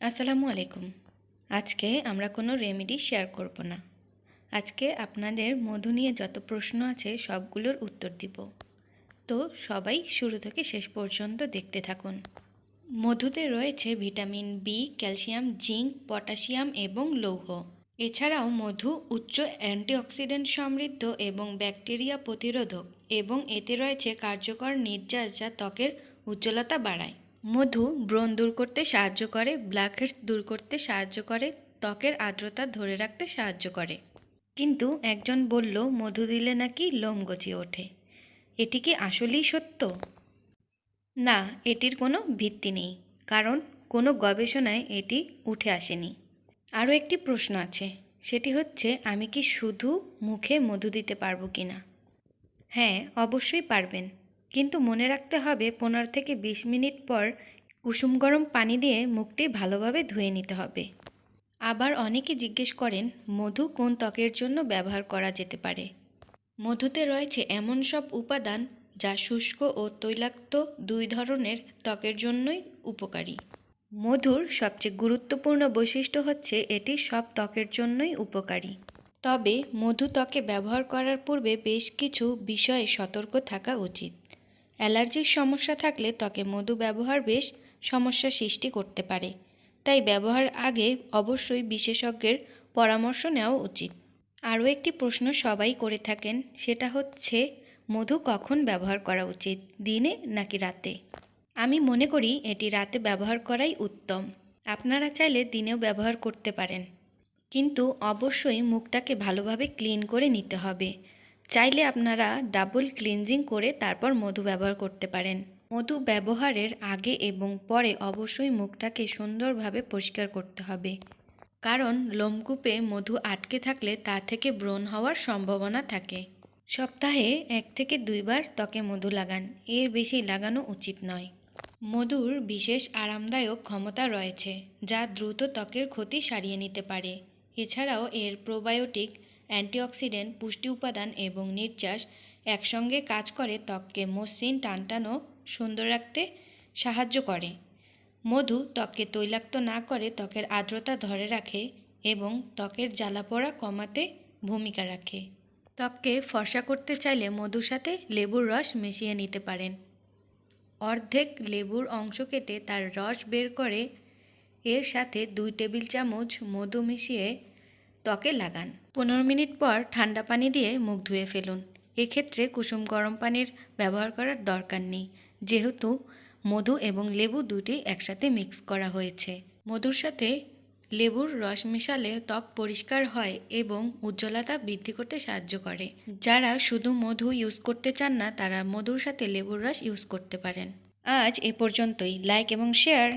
আসসালামু আলাইকুম। আজকে আমরা কোনো রেমেডি শেয়ার করব না। আজকে আপনাদের মধু নিয়ে যত প্রশ্ন আছে সবগুলোর উত্তর দিব। তো সবাই শুরু থেকে শেষ পর্যন্ত দেখতে থাকুন। মধুতে রয়েছে vitamin B calcium, zinc, potassium এবং লৌহ। এছাড়াও মধু উচ্চ অ্যান্টিঅক্সিডেন্ট সমৃদ্ধ এবং ব্যাকটেরিয়া প্রতিরোধক এবং এতে রয়েছে কার্যকর নির্যাস যা ত্বকের উজ্জ্বলতা বাড়ায়। মধু ব্রণ দূর করতে সাহায্য করে ব্ল্যাকহেডস দূর করতে সাহায্য করে, ত্বকের আর্দ্রতা ধরে রাখতে সাহায্য করে। কিন্তু একজন বলল, মধু দিলে নাকি লোম গজিয়ে ওঠে। এটি কি আসলেই সত্য? না, এটির কোনো ভিত্তি নেই, কারণ কোনো গবেষণায় এটি উঠে আসেনি। আরও একটি প্রশ্ন আছে, সেটি হচ্ছে, আমি কি শুধু মুখে মধু দিতে পারব কি না হ্যাঁ অবশ্যই পারবেন। কিন্তু মনে রাখতে হবে পনেরো থেকে বিশ মিনিট পর কুসুম গরম পানি দিয়ে মুখটি ভালোভাবে ধুয়ে নিতে হবে। আবার অনেকে জিজ্ঞেস করেন, মধু কোন ত্বকের জন্য ব্যবহার করা যেতে পারে? মধুতে রয়েছে এমন সব উপাদান যা শুষ্ক ও তৈলাক্ত দুই ধরনের ত্বকের জন্যই উপকারী। মধুর সবচেয়ে গুরুত্বপূর্ণ বৈশিষ্ট্য হচ্ছে এটি সব ত্বকের জন্যই উপকারী। তবে মধু ত্বকে ব্যবহার করার পূর্বে বেশ কিছু বিষয়ে সতর্ক থাকা উচিত। অ্যালার্জির সমস্যা থাকলে ত্বকে মধু ব্যবহার বেশ সমস্যা সৃষ্টি করতে পারে। তাই ব্যবহার আগে অবশ্যই বিশেষজ্ঞের পরামর্শ নেওয়া উচিত। আরও একটি প্রশ্ন সবাই করে থাকেন, সেটা হচ্ছে, মধু কখন ব্যবহার করা উচিত, দিনে নাকি রাতে? আমি মনে করি এটি রাতে ব্যবহার করাই উত্তম। আপনারা চাইলে দিনেও ব্যবহার করতে পারেন। কিন্তু অবশ্যই মুখটাকে ভালোভাবে ক্লিন করে নিতে হবে। চাইলে আপনারা ডাবল ক্লিনজিং করে তারপর মধু ব্যবহার করতে পারেন। মধু ব্যবহারের আগে এবং পরে অবশ্যই মুখটাকে সুন্দরভাবে পরিষ্কার করতে হবে। কারণ লোমকূপে মধু আটকে থাকলে তা থেকে ব্রণ হওয়ার সম্ভাবনা থাকে। সপ্তাহে এক থেকে দুইবার ত্বকে মধু লাগান, এর বেশি লাগানো উচিত নয়। মধুর বিশেষ আরামদায়ক ক্ষমতা রয়েছে, যা দ্রুত ত্বকের ক্ষতি সারিয়ে নিতে পারে। এছাড়াও এর প্রোবায়োটিক অ্যান্টিঅক্সিডেন্ট, পুষ্টি উপাদান এবং নির্যাস একসঙ্গে কাজ করে ত্বককে মসৃণ, টানটানো সুন্দর রাখতে সাহায্য করে। মধু ত্বককে তৈলাক্ত না করে ত্বকের আর্দ্রতা ধরে রাখে এবং ত্বকের জ্বালাপোড়া কমাতে ভূমিকা রাখে। ত্বককে ফর্সা করতে চাইলে মধুর সাথে লেবুর রস মিশিয়ে নিতে পারেন। অর্ধেক লেবুর অংশ কেটে তার রস বের করে এর সাথে দুই টেবিল চামচ মধু মিশিয়ে ত্বকে লাগান। পনেরো মিনিট পর ঠান্ডা পানি দিয়ে মুখ ধুয়ে ফেলুন। এক্ষেত্রে কুসুম গরম পানির ব্যবহার করার দরকার নেই। যেহেতু মধু এবং লেবু দুটি একসাথে মিক্স করা হয়েছে। মধুর সাথে লেবুর রস মিশালে ত্বক পরিষ্কার হয় এবং উজ্জ্বলতা বৃদ্ধি করতে সাহায্য করে। যারা শুধু মধু ইউজ করতে চান না, তারা মধুর সাথে লেবুর রস ইউজ করতে পারেন। আজ এ পর্যন্তই। লাইক এবং শেয়ার!